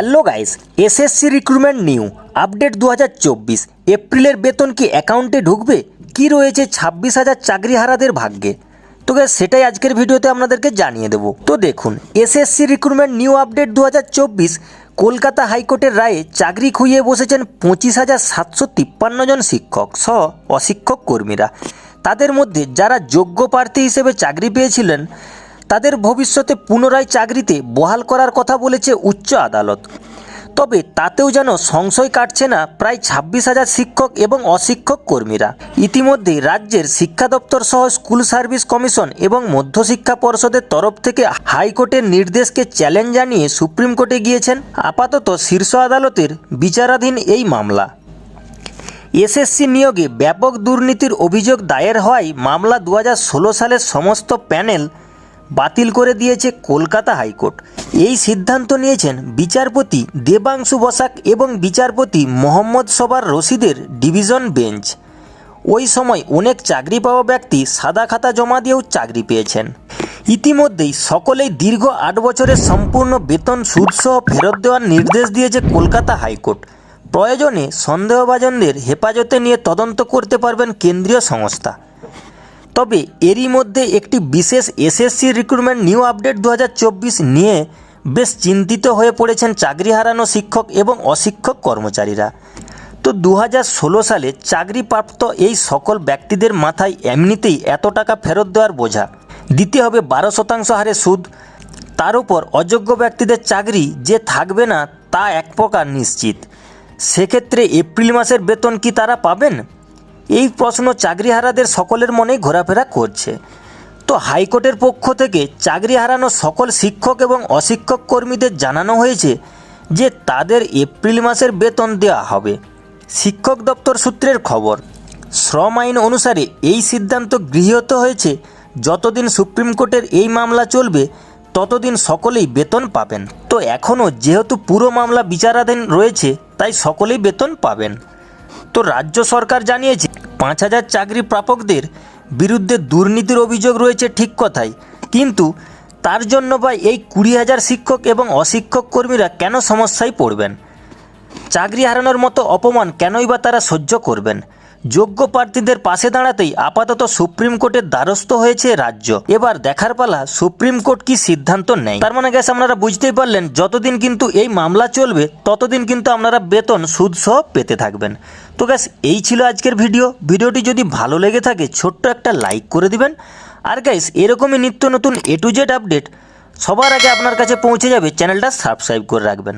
Hello guys, SSC recruitment new, update দু হাজার চব্বিশ। এপ্রিলের বেতন কি অ্যাকাউন্টে ঢুকবে? কি রয়েছে ছাব্বিশ হাজার চাকরিহারাদের ভাগ্যে? তো সেটাই আজকের ভিডিওতে আপনাদেরকে জানিয়ে দেবো। তো দেখুন, এসএসসি রিক্রুটমেন্ট নিউ আপডেট দু হাজার চব্বিশ, কলকাতা হাইকোর্টের রায়ে চাকরি খুইয়ে বসেছেন পঁচিশ হাজার সাতশো তিপ্পান্ন জন শিক্ষক সহ অশিক্ষক কর্মীরা। তাদের মধ্যে যারা যোগ্য প্রার্থী হিসেবে চাকরি পেয়েছিলেন তাদের ভবিষ্যতে পুনরায় চাকরিতে বহাল করার কথা বলেছে উচ্চ আদালত। তবে তাতেও যেন সংশয় কাটছে না প্রায় ছাব্বিশ হাজার শিক্ষক এবং অশিক্ষক কর্মীরা। ইতিমধ্যে রাজ্যের শিক্ষা দপ্তর সহ স্কুল সার্ভিস কমিশন এবং মধ্যশিক্ষা পর্ষদের তরফ থেকে হাইকোর্টের নির্দেশকে চ্যালেঞ্জ জানিয়ে সুপ্রিম কোর্টে গিয়েছেন আপাতত শীর্ষ আদালতের বিচারাধীন এই মামলা। এসএসসি নিয়োগে ব্যাপক দুর্নীতির অভিযোগ দায়ের হওয়ায় মামলা দু হাজার ষোলো সালের সমস্ত প্যানেল বাতিল করে দিয়েছে কলকাতা হাইকোর্ট। এই সিদ্ধান্ত নিয়েছেন বিচারপতি দেবাংশু বসাক এবং বিচারপতি মোহাম্মদ সবার রশিদের ডিভিশন বেঞ্চ। ওই সময় অনেক চাকরি পাওয়া ব্যক্তি সাদা খাতা জমা দিয়েও চাকরি পেয়েছেন। ইতিমধ্যেই সকলেই দীর্ঘ আট বছরের সম্পূর্ণ বেতন সুদসহ ফেরত দেওয়ার নির্দেশ দিয়েছে কলকাতা হাইকোর্ট। প্রয়োজনে সন্দেহভাজনদের হেফাজতে নিয়ে তদন্ত করতে পারবেন কেন্দ্রীয় সংস্থা। তবে এরই মধ্যে একটি বিশেষ এসএসসি রিক্রুটমেন্ট নিউ আপডেট দু হাজার চব্বিশ নিয়ে বেশ চিন্তিত হয়ে পড়েছেন চাকরি হারানো শিক্ষক এবং অশিক্ষক কর্মচারীরা। তো দু হাজার ষোলো সালে চাকরিপ্রাপ্ত এই সকল ব্যক্তিদের মাথায় এমনিতেই এত টাকা ফেরত দেওয়ার বোঝা। দিতে হবে বারো শতাংশ হারে সুদ। তার উপর অযোগ্য ব্যক্তিদের চাকরি যে থাকবে না তা এক প্রকার নিশ্চিত। সেক্ষেত্রে এপ্রিল মাসের বেতন কি তারা পাবেন? এই প্রশ্ন চাকরিহারাদের সকলের মনেই ঘোরাফেরা করছে। তো হাইকোর্টের পক্ষ থেকে চাকরি হারানো সকল শিক্ষক এবং অশিক্ষক কর্মীদের জানানো হয়েছে যে তাদের এপ্রিল মাসের বেতন দেওয়া হবে। শিক্ষক দপ্তর সূত্রের খবর, শ্রম আইন অনুসারে এই সিদ্ধান্ত গৃহীত হয়েছে যতদিন সুপ্রিম কোর্টের এই মামলা চলবে, ততদিন সকলেই বেতন পাবেন। তো এখনও যেহেতু পুরো মামলা বিচারাধীন রয়েছে, তাই সকলেই বেতন পাবেন। তো রাজ্য সরকার জানিয়েছে, পাঁচ হাজার চাকরি প্রাপকদের বিরুদ্ধে দুর্নীতির অভিযোগ রয়েছে ঠিক কথাই। কিন্তু তার জন্য বা এই কুড়ি হাজার শিক্ষক এবং অশিক্ষক কর্মীরা কেন সমস্যায় পড়বেন? চাকরি হারানোর মতো অপমান কেনই বা তারা সহ্য করবেন? যোগ্য প্রার্থীদের পাশে দাঁড়াতেই আপাতত সুপ্রিম কোর্টের দ্বারস্থ হয়েছে রাজ্য। এবার দেখার পালা, সুপ্রিম কোর্ট কি সিদ্ধান্ত নেয়? তার মানে গ্যাস আপনারা বুঝতেই পারলেন, যতদিন কিন্তু এই মামলা চলবে, ততদিন কিন্তু আপনারা বেতন সুদসহ পেতে থাকবেন। তো গ্যাস, এই ছিল আজকের ভিডিও। ভিডিওটি যদি ভালো লেগে থাকে, ছোট্ট একটা লাইক করে দিবেন। আর গ্যাস, এরকমই নিত্য নতুন এ টু জেড আপডেট সবার আগে আপনার কাছে পৌঁছে যাবে। চ্যানেলটা সাবস্ক্রাইব করে রাখবেন।